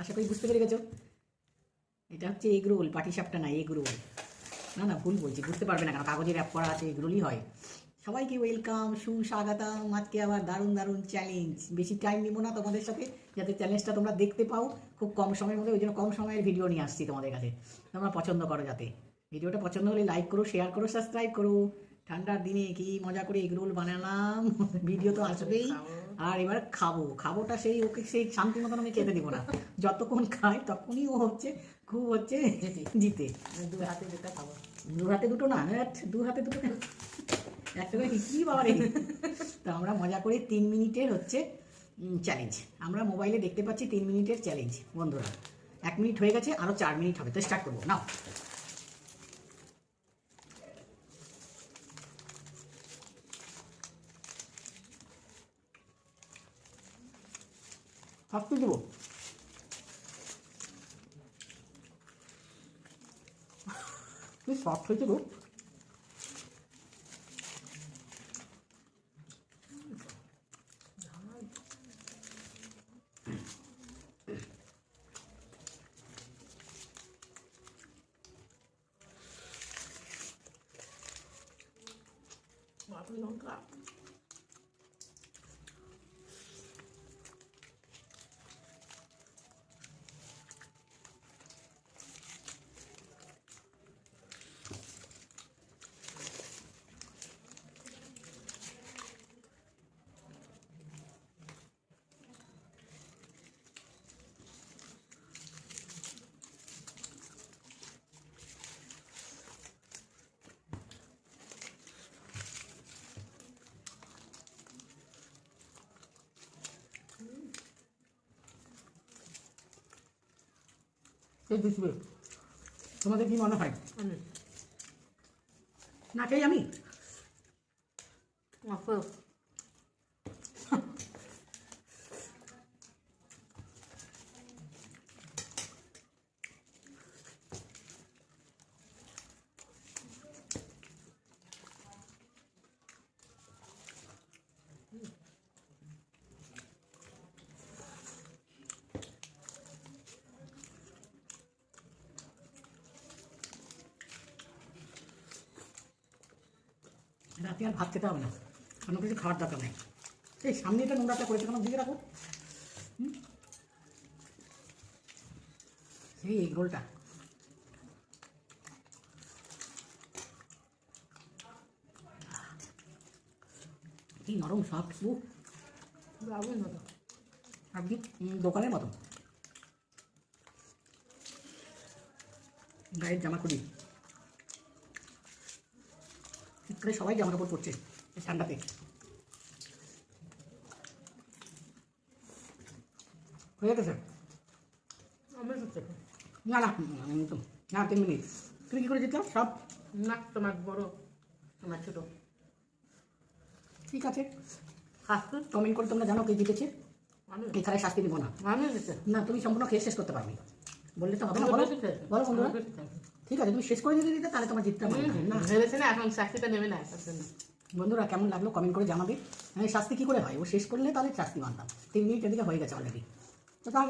আশা করি বুঝতে পেরে গেছো? এটা হচ্ছে এগ রোল, পাটি সাপটা না, এগ রোল। না না, ভুল বলছি, বুঝতে পারবে না কেন কাগজের অ্যাপ করা আছে, এগ রোলই হয়। সবাইকে ওয়েলকাম সুস্বাগতম, আজকে আবার দারুণ দারুণ চ্যালেঞ্জ বেশি টাইম নিব না তোমাদের সাথে, যাতে চ্যালেঞ্জটা তোমরা দেখতে পাও, খুব কম সময়ের মধ্যে, ওই জন্য কম সময়ের ভিডিও নিয়ে আসছি তোমাদের কাছে। তোমরা পছন্দ করো যাতে। ভিডিওটা পছন্দ হলে লাইক করো শেয়ার করো সাবস্ক্রাইব করো। ঠান্ডার দিনে কি মজা করে এগ রোল বানালাম? ভিডিও তো আসবেই। আর এবার খাব। খাবোটা সেই ওকে সেই শান্তি মতন আমি খেতে দিব না। যতক্ষণ খাই তখনই ও হচ্ছে খুব হচ্ছে জিতে। দু হাতে যেটা খাব। দু হাতে দুটো না দু হাতে দুটো? একটা করে কি বাবা রে? তো আমরা মজা করে তিন মিনিটের হচ্ছে চ্যালেঞ্জ আমরা মোবাইলে দেখতে পাচ্ছি তিন মিনিটের চ্যালেঞ্জ বন্ধুরা। এক মিনিট হয়ে গেছে আরও চার মিনিট হবে। তো স্টার্ট করব। নাও। 다 끄집어. 이 사태 지금? 맛이 너무 까. কে দিচ্ছিবে তোমাদের কি মনে হয়? না খেয়ে আমি? রাতে আর ভাত খেতে হবে না। অন্য কিছু খাওয়ার দরকার নেই। এই সামনে এটা নোংরাটা করেছে কোনো দিকে রাখো? সেই এগ রোলটা। কি নরম সফট দারুণ হতো আপনি দোকানের মতো। গায়ের জামা খুলি শীতকালে সবাই জামা কাপড় পরছে ঠান্ডাতে। হয়ে গেছে? না না না তিন মিনিট। তুমি কী করে জিতলাম? সব? না তোমার বড় তোমার ছোট। ঠিক আছে। কমেন্ট করে তোমরা জানো কে জিতেছে। আমি এখানে শাস্তি দিব না। না তুমি সম্পূর্ণ খেয়ে শেষ করতে পারবে। বললে তো হবে না বলো। বলো বন্ধুরা। ঠিক আছে তুমি শেষ করে যদি দিতে তাহলে তোমার জিততে পারবে। না। ভেবেছে না এখন শাস্তিটা নেবে না তার বন্ধুরা কেমন লাগল কমেন্ট করে জানাবে। মানে শাস্তি কী করে হয়? ও শেষ করলে তাহলে শাস্তি মানতাম। তিন মিনিট এদিকে হয়ে গেছে অলরেডি তো তা